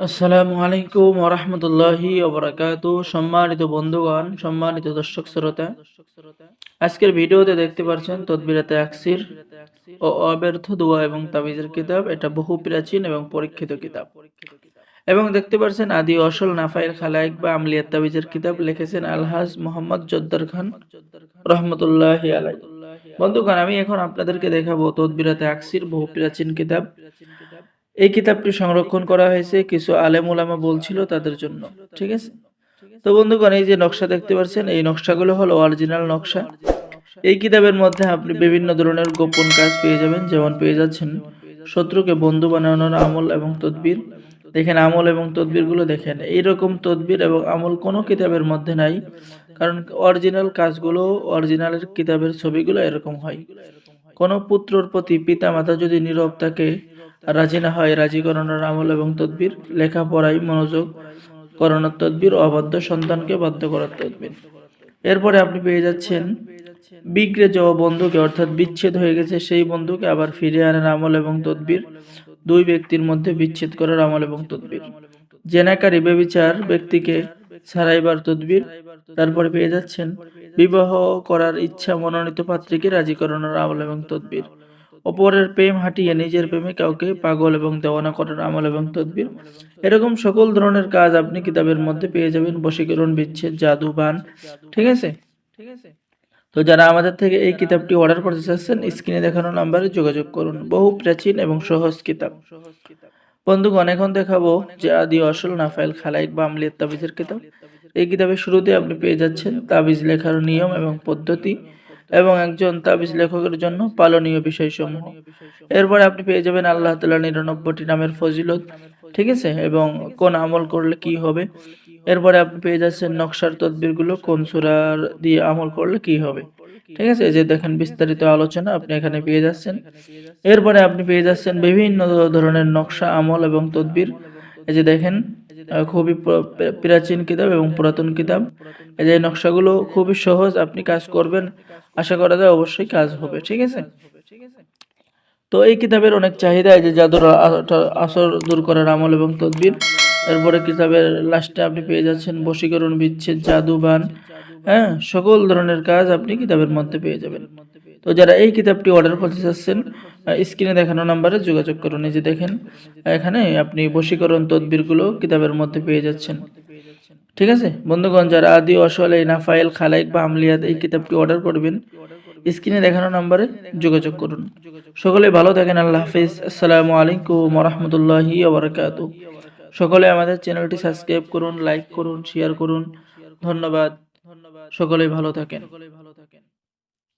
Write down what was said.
আসসালামু আলাইকুম ওরহমতুল্লাহি ওবরাকাত। সম্মানিত বন্ধুগণ, সম্মানিত দর্শক শ্রোতা, আজকের ভিডিওতে দেখতে পাচ্ছেন তদবিরাতে আকসির ও অব্যর্থ দোয়া এবং তাবিজের কিতাব। এটা বহু প্রাচীন এবং পরীক্ষিত কিতাব। এবং দেখতে পাচ্ছেন আদি অসল নাফাইল খালাইক বা আমলিয়াত তাবিজের কিতাব লিখেছেন আলহাজ মোহাম্মদ জদ্দার খান রহমতুল্লাহ আলাই বন্ধুগণ, আমি এখন আপনাদেরকে দেখাবো তদবিরাতে আকসির বহু প্রাচীন কিতাব। এই কিতাবটি সংরক্ষণ করা হয়েছে কিছু আলেম ওলামা বলছিল তাদের জন্য। ঠিক আছে? তো বন্ধুগণ, এই যে নকশা দেখতে পাচ্ছেন, এই নকশাগুলো হলো অরিজিনাল নকশা। এই কিতাবের মধ্যে আপনি বিভিন্ন ধরনের গোপন কাজ পেয়ে যাবেন। যেমন পেয়ে যাচ্ছেন শত্রুকে বন্ধু বানানোর আমল এবং তদবির। দেখেন, আমল এবং তদবিরগুলো দেখেন। এইরকম তদবির এবং আমল কোনো কিতাবের মধ্যে নাই, কারণ অরিজিনাল কাজগুলো অরিজিনালের কিতাবের ছবিগুলো এরকম হয়। কোনো পুত্রর প্রতি পিতা মাতা যদি নীরব থাকে রাজি না হয় রাজি করানোর আমল এবং তদবির লেখাপড়ায় মনোযোগ করানোর তদবির অবাধ্য সন্তানকে বাধ্য করার তদবির। এরপরে আপনি পেয়ে যাচ্ছেন বিগড়ে যাওয়া বন্ধুকে, অর্থাৎ বিচ্ছেদ হয়ে গেছে সেই বন্ধুকে আবার ফিরে আনার আমল এবং তদবির, দুই ব্যক্তির মধ্যে বিচ্ছেদ করার আমল এবং তদবির। জেনাকারী বেবিচার ব্যক্তিকে ছাড়াইবার তদবির, তারপরে পেয়ে যাচ্ছেন বিবাহ করার ইচ্ছা মনোনীত পাত্রীকে রাজি করানোর আমল এবং তদবির। অপরের প্রেম হাঁটিয়ে নিজের প্রেমে কাউকে পাগল এবং দেওয়ানা করার আমল এবং তদবির। এরকম সকল ধরনের কাজ আপনি কিতাবের মধ্যে পেয়ে যাবেন। বশীকরণ বিচ্ছেদ, জাদু, বান। ঠিক আছে ঠিক আছে? তো যারা আমাদের থেকে এই কিতাবটি অর্ডার করতে চাচ্ছেন, স্ক্রিনে দেখানো নাম্বারে যোগাযোগ করুন। বহু প্রাচীন এবং সহজ কিতাব। বন্ধুগণ, এখন দেখাবো যে আদি, অসল, নাফাইল, খালাইক বা আমলিয়াত তাবিজের কিতাব। এই কিতাবের শুরুতে আপনি পেয়ে যাচ্ছেন তাবিজ লেখার নিয়ম এবং পদ্ধতি। এবং একজন তাবিজ লেখকের জন্য পালনীয় বিষয়সমূহ। এরপরে আপনি পেয়ে যাবেন আল্লাহ তালা নিরানব্বইটি নামের ফজিলত, ঠিক আছে? এবং কোন আমল করলে কি হবে? এরপরে আপনি পেয়ে যাচ্ছেন নকশার তদবিরগুলো, কোন সুরার দিয়ে আমল করলে কি হবে? ঠিক আছে? যে দেখেন বিস্তারিত আলোচনা আপনি এখানে পেয়ে যাচ্ছেন। এরপরে আপনি পেয়ে যাচ্ছেন বিভিন্ন ধরনের নকশা আমল এবং তদবির। এই যে দেখেন খুবই প্রাচীন কিতাব এবং পুরাতন কিতাব। এই যে নকশাগুলো খুবই সহজ, আপনি কাজ করবেন, আশা করা যায় অবশ্যই কাজ হবে, ঠিক আছে? তো এই কিতাবের অনেক চাহিদা যে জাদুর আসর দূর করার আমল এবং তদবির। এরপরে কিতাবের লাস্টে আপনি পেয়ে যাচ্ছেন, বশীকরণ বিচ্ছেদ, জাদুবান হ্যাঁ সকল ধরনের কাজ আপনি কিতাবের মধ্যে পেয়ে যাবেন। তো যারা এই কিতাবটি অর্ডার করতে চাচ্ছেন স্ক্রিনে দেখানো নাম্বারে যোগাযোগ করুন। এই যে দেখেন, এখানে আপনি বশীকরণ তদবিরগুলো কিতাবের মধ্যে পেয়ে যাচ্ছেন। ঠিক আছে? বন্ধুগণ, যারা আদি, অসলে নাফাইল খালাইক বা আমলিয়াত এই কিতাবটি অর্ডার করবেন স্ক্রিনে দেখানো নাম্বারে যোগাযোগ করুন। সকলে ভালো থাকেন, আল্লাহ হাফিজ। আসসালামু আলাইকুম রহমতুল্লাহি ওবরাকাতু। সকলে আমাদের চ্যানেলটি সাবস্ক্রাইব করুন, লাইক করুন শেয়ার করুন। ধন্যবাদ। ধন্যবাদ সকলেই ভালো থাকেন।